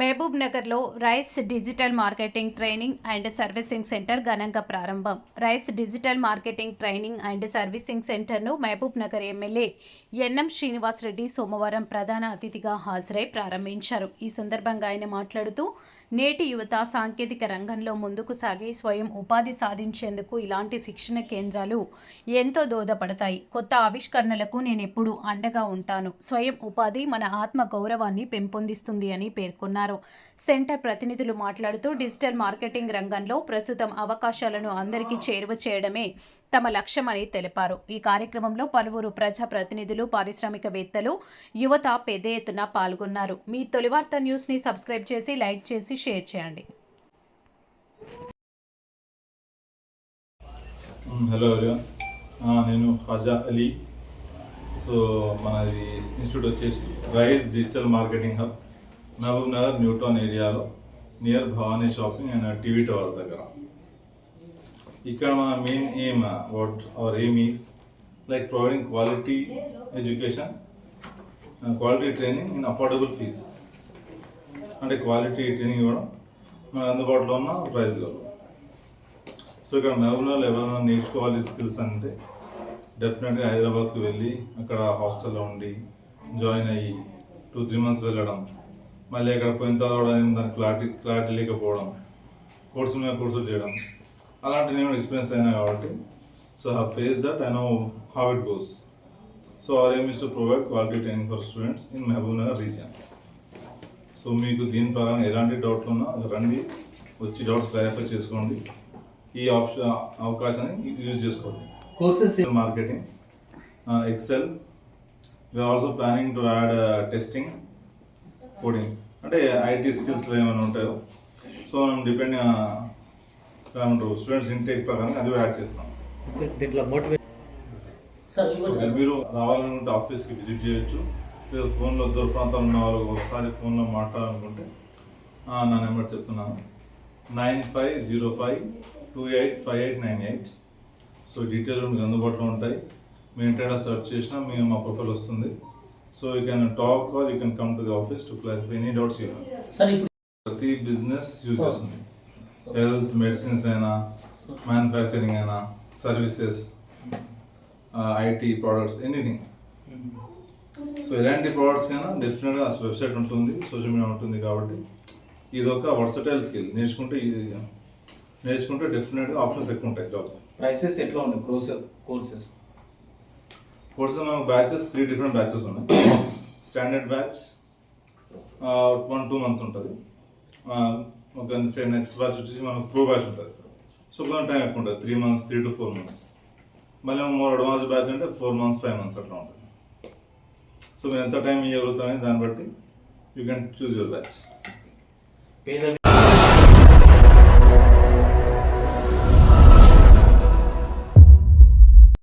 మహబూబ్ నగర్లో Rise digital marketing training and servicing centre ఘనంగా ప్రారంభం. Rise digital marketing training and servicing సెంటర్ను Mahabub Nagar MLA NM Srinivasa Reddy సోమవారం ప్రధాన అతిథిగా హాజరై ప్రారంభించారు. ఈ సందర్భంగా ఆయన మాట్లాడుతూ నేటి యువత సాంకేతిక రంగంలో ముందుకు సాగి స్వయం ఉపాధి సాధించేందుకు ఇలాంటి శిక్షణ కేంద్రాలు ఎంతో దోదపడతాయి కొత్త ఆవిష్కరణలకు నేను ఎప్పుడూ అండగా ఉంటాను. స్వయం ఉపాధి మన ఆత్మ గౌరవాన్ని పెంపొందిస్తుంది అని పేర్కొన్నారు. సెంటర్ ప్రతినిధులు మాట్లాడుతూ డిజిటల్ మార్కెటింగ్ రంగంలో ప్రస్తుతం అవకాశాలను అందరికీ చేరువ చేయడమే తమ లక్ష్యమని తెలిపారు. ఈ కార్యక్రమంలో పలువురు ప్రజా ప్రతినిధులు పారిశ్రామికవేత్తలు యువత పెద్ద ఎత్తున పాల్గొన్నారు. మీ తొలివార్త న్యూస్ని సబ్స్క్రైబ్ చేసి లైక్ చేసి షేర్ చేయండి. హలో నేను ఖజా అలీ. సో మనది ఇన్స్టిట్యూట్ వచ్చేసి Rise digital marketing hub. Mahabub Nagar new town ఏరియాలో near Bhavani shopping and TV tower దగ్గర. ఇక్కడ మన main aim what our aim is like providing quality education quality training in affordable fees అంటే quality training ఇవ్వడం మనకు అందుబాటులో ఉన్న ప్రైస్లో సో ఇక్కడ మహబూబ్నగర్లో ఎవరైనా నేర్చుకోవాలి స్కిల్స్ అంటే డెఫినెట్గా హైదరాబాద్కి వెళ్ళి అక్కడ హాస్టల్లో ఉండి జాయిన్ అయ్యి టూ త్రీ మంత్స్ వెళ్ళడం. మళ్ళీ అక్కడ పోయిన తర్వాత దానికి క్లారిటీ క్లారిటీ లేకపోవడం కోర్సు మీద కోర్సులు చేయడం అలాంటి నేను ఎక్స్పీరియన్స్ అయినా కాబట్టి so have face that I know how it goes so our aim is to provide quality training for students in Mahabub Nagar region so మీకు దీని ప్రకారం ఎలాంటి డౌట్లు ఉన్నా రండి వచ్చి డౌట్స్ క్లారిఫై చేసుకోండి. ఈ ఆప్షన్ అవకాశాన్ని యూజ్ చేసుకోండి. Courses marketing Excel we also planning to add testing coding అంటే ఐటీ స్కిల్స్ ఏమైనా ఉంటాయో? సో మనం డిపెండ్ ఏమంటారు స్టూడెంట్స్ ఇంటేక్ ప్రకారం అది కూడా యాడ్ చేస్తాం. దీంట్లో మోటివేట్ మీరు రావాలనుకుంటే ఆఫీస్కి విజిట్ చేయొచ్చు. లేదా ఫోన్లో దూర ప్రాంతాల్లో ఉన్న వాళ్ళు ఒకసారి ఫోన్లో మాట్లాడాలనుకుంటే ఆ, నా నెంబర్ చెప్తున్నాను. Nine five zero five two eight five eight nine eight so detail మీకు అందుబాటులో ఉంటాయి. మీ ఇంటర్నెట్ సెర్చ్ చేసినా మీ మా ప్రొఫైల్ వస్తుంది. So you can talk or you can come to the office to clarify any doubts you ప్రతి business use చేస్తుంది health medicines అయినా manufacturing అయినా services IT products anything so ఎలాంటి ప్రోడక్ట్స్ అయినా డెఫినెట్గా వెబ్సైట్ ఉంటుంది సోషల్ మీడియా ఉంటుంది కాబట్టి ఇది ఒక వర్సటైల్ స్కిల్ నేర్చుకుంటే ఇది నేర్చుకుంటే డెఫినెట్గా ఆప్షన్స్ ఎక్కువ ఉంటాయి జాబ్ ప్రైసెస్ ఎట్లా ఉన్నాయి కోర్సెస్ కోర్సెస్ కోర్సెస్ మనకు బ్యాచెస్ త్రీ డిఫరెంట్ బ్యాచెస్ ఉన్నాయి. Standard batch one two months ఉంటుంది. ఒక నెక్స్ట్ బ్యాచ్ వచ్చేసి మనకు ప్రో బ్యాచ్ ఉంటుంది. సో కొంచెం టైం ఎక్కువ ఉంటుంది. Three months three to four months మళ్ళీ మోర్ అడ్వాన్స్ బ్యాచ్ అంటే ఫోర్ మంత్స్ ఫైవ్ మంత్స్ అట్లా ఉంటుంది. సో మీరు ఎంత టైం ఇవ్వగలుగుతామని దాన్ని బట్టి you can choose your batch పేద